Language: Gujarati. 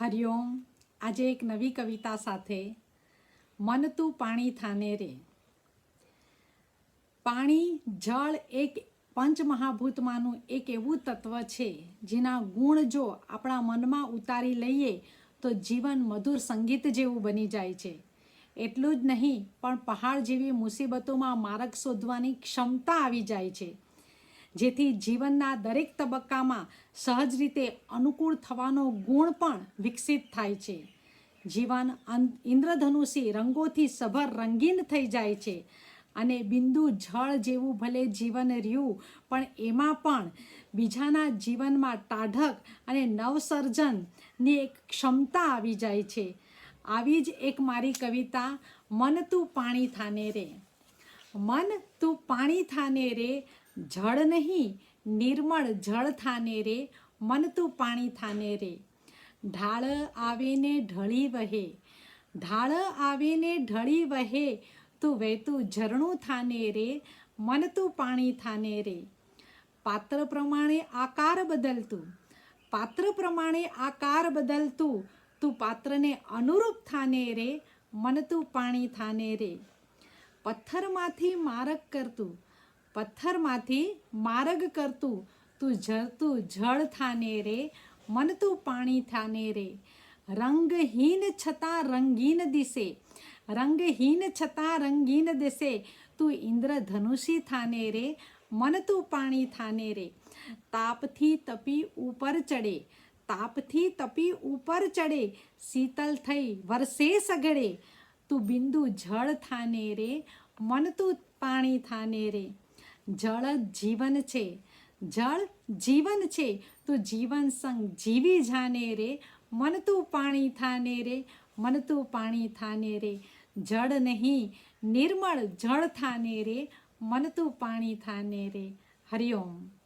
હરિઓમ, આજે એક નવી કવિતા સાથે મન તું પાણી થાને રે. પાણી જળ એક પંચમહાભૂતમાંનું એક એવું તત્વ છે જેના ગુણ જો આપણા મનમાં ઉતારી લઈએ તો જીવન મધુર સંગીત જેવું બની જાય છે. એટલું જ નહીં, પણ પહાડ જેવી મુસીબતોમાં માર્ગ શોધવાની ક્ષમતા આવી જાય છે. જેથી જીવનના દરેક તબક્કામાં સહજ રીતે અનુકૂળ થવાનો ગુણ પણ વિકસિત થાય છે. જીવન ઇન્દ્રધનુષી રંગોથી સભર રંગીન થઈ જાય છે અને બિંદુ જળ જેવું ભલે જીવન રહ્યું, પણ એમાં પણ બીજાના જીવનમાં ટાઢક અને નવસર્જનની એક ક્ષમતા આવી જાય છે. આવી જ એક મારી કવિતા, મન તું પાણી થાને રે. મન તું પાણી થાને રે જળ નહીં, નિર્મળ જળ થાને રે મનતું પાણી થાને રે. ઢાળ આવે ને ઢળી વહે, ઢાળ આવે ને ઢળી વહે, તું વહેતું ઝરણું થાને રે મનતું પાણી થાને રે. પાત્ર પ્રમાણે આકાર બદલતું, પાત્ર પ્રમાણે આકાર બદલતું, તું પાત્રને અનુરૂપ થાને રે, મન તું પાણી થાને રે. પથ્થરમાંથી મારક કરતું પથ્થરમાંથી માર્ગ કરતું, તું જરતું જળ થાને રે મન તું પાણી થાને રે. રંગહીન છતાં રંગીન દિશે, રંગહીન છતાં રંગીન દિશે, તું ઇન્દ્રધનુષી થાને રે મન તું પાણી થાને રે. તાપથી તપી ઉપર ચડે, તાપથી તપી ઉપર ચડે, શીતલ થઈ વરસે સગડે તું બિંદુ જળ થાને રે મન તું પાણી થાને રે. જળ જીવન છે. જળ જીવન છે તો જીવન સંગ જીવી જાને રે, મન તું પાણી થાને રે, મન તું પાણી થાને રે. જળ નહીં, નિર્મળ જળ થાને રે, મન તું પાણી થાને રે. હરિઓમ